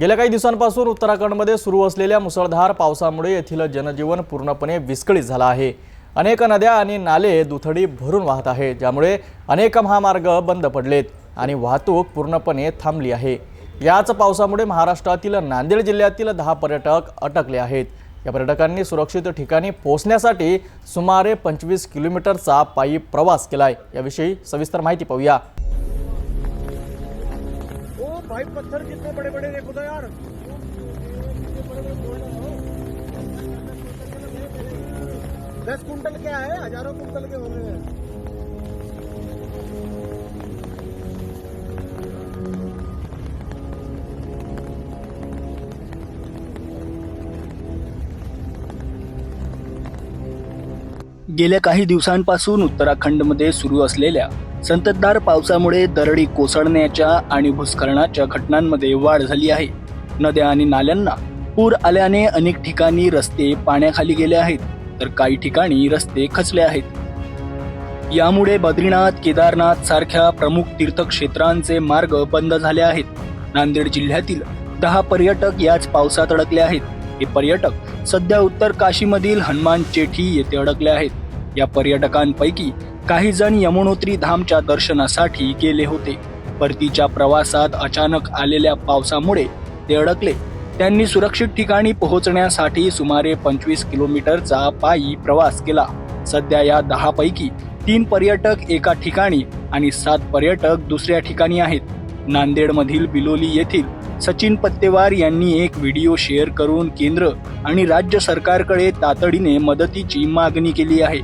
गेल्या काही दिवसांपासून उत्तराखंडमध्ये सुरू असलेल्या मुसळधार पावसामुळे येथील जनजीवन पूर्णपणे विस्कळीत झालं आहे. अनेक नद्या आणि नाले दुथडी भरून वाहत आहे ज्यामुळे अनेक महामार्ग बंद पडलेत आणि वाहतूक पूर्णपणे थांबली आहे. याच पावसामुळे महाराष्ट्रातील नांदेड जिल्ह्यातील दहा पर्यटक अटकले आहेत. या पर्यटकांनी सुरक्षित ठिकाणी पोहोचण्यासाठी सुमारे पंचवीस किलोमीटरचा पायी प्रवास केलाय. याविषयी सविस्तर माहिती पाहूया. भाई पत्थर कितने बड़े बड़े देखो तो यार। दस कुंटल क्या है? हजारों कुंटल के होंगे गेल्या काही दिवसांपासून उत्तराखंडमध्ये सुरू असलेल्या संततधार पावसामुळे दरडी कोसळण्याच्या आणि भूस्खलनाच्या घटनांमध्ये वाढ झाली आहे. नद्या आणि नाल्यांना पूर आल्याने अनेक ठिकाणी रस्ते पाण्याखाली गेले आहेत तर काही ठिकाणी रस्ते खचले आहेत. यामुळे बद्रीनाथ केदारनाथ सारख्या प्रमुख तीर्थक्षेत्रांचे मार्ग बंद झाले आहेत. नांदेड जिल्ह्यातील दहा पर्यटक याच पावसात अडकले आहेत. हे पर्यटक सध्या उत्तर काशीमधील हनुमान चेठी येथे अडकले आहेत. या पर्यटकांपैकी काही जण यमुनोत्री धामच्या दर्शनासाठी गेले होते. परतीच्या प्रवासात अचानक आलेल्या पावसामुळे ते अडकले. त्यांनी सुरक्षित ठिकाणी पोहोचण्यासाठी सुमारे पंचवीस किलोमीटरचा पायी प्रवास केला. सध्या या दहा पैकी तीन पर्यटक एका ठिकाणी आणि सात पर्यटक दुसऱ्या ठिकाणी आहेत. नांदेडमधील बिलोली येथील सचिन पत्तेवार यांनी एक व्हिडिओ शेअर करून केंद्र आणि राज्य सरकारकडे तातडीने मदतीची मागणी केली आहे.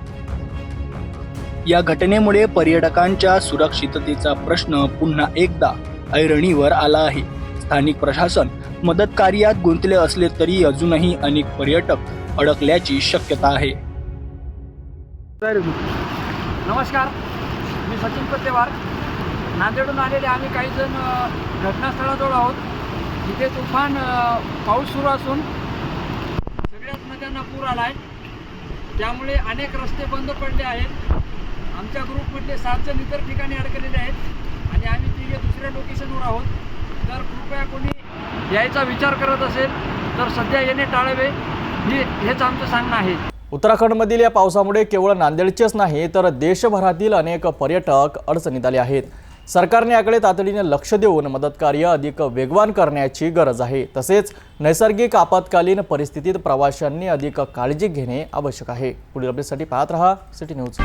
या घटनेमुळे पर्यटकांच्या सुरक्षिततेचा प्रश्न पुन्हा एकदा ऐरणीवर आला आहे. स्थानिक प्रशासन मदत कार्यात गुंतले असले तरी अजूनही अनेक पर्यटक अडकल्याची शक्यता आहे. नमस्कार मी सचिन पत्तेवार. नांदेडून आलेले आम्ही काही जण घटनास्थळाजवळ आहोत. तिथे तुफान पाऊस सुरू असून सगळ्याच नद्यांना पूर आला आहे त्यामुळे अनेक रस्ते बंद पडले आहेत. आमच्या ग्रुपमधले सात जण इतर ठिकाणी अडकलेले आहेत आणि आम्ही तिघे दुसऱ्या लोकेशनवर आहोत. तर कृपया कोणी यायचा विचार करत असेल तर सध्या येणे टाळावे. हे हेच आमचं सांगणं आहे. उत्तराखंडमधील या पावसामुळे केवळ नांदेडचेच नाही तर देशभरातील अनेक पर्यटक अडचणीत आले आहेत. सरकारने याकडे तातडीने लक्ष देऊन मदत कार्य अधिक वेगवान करण्याची गरज आहे. तसेच नैसर्गिक आपत्कालीन परिस्थितीत प्रवाशांनी अधिक काळजी घेणे आवश्यक आहे. पुढील अपडेटसाठी पाहत रहा. City news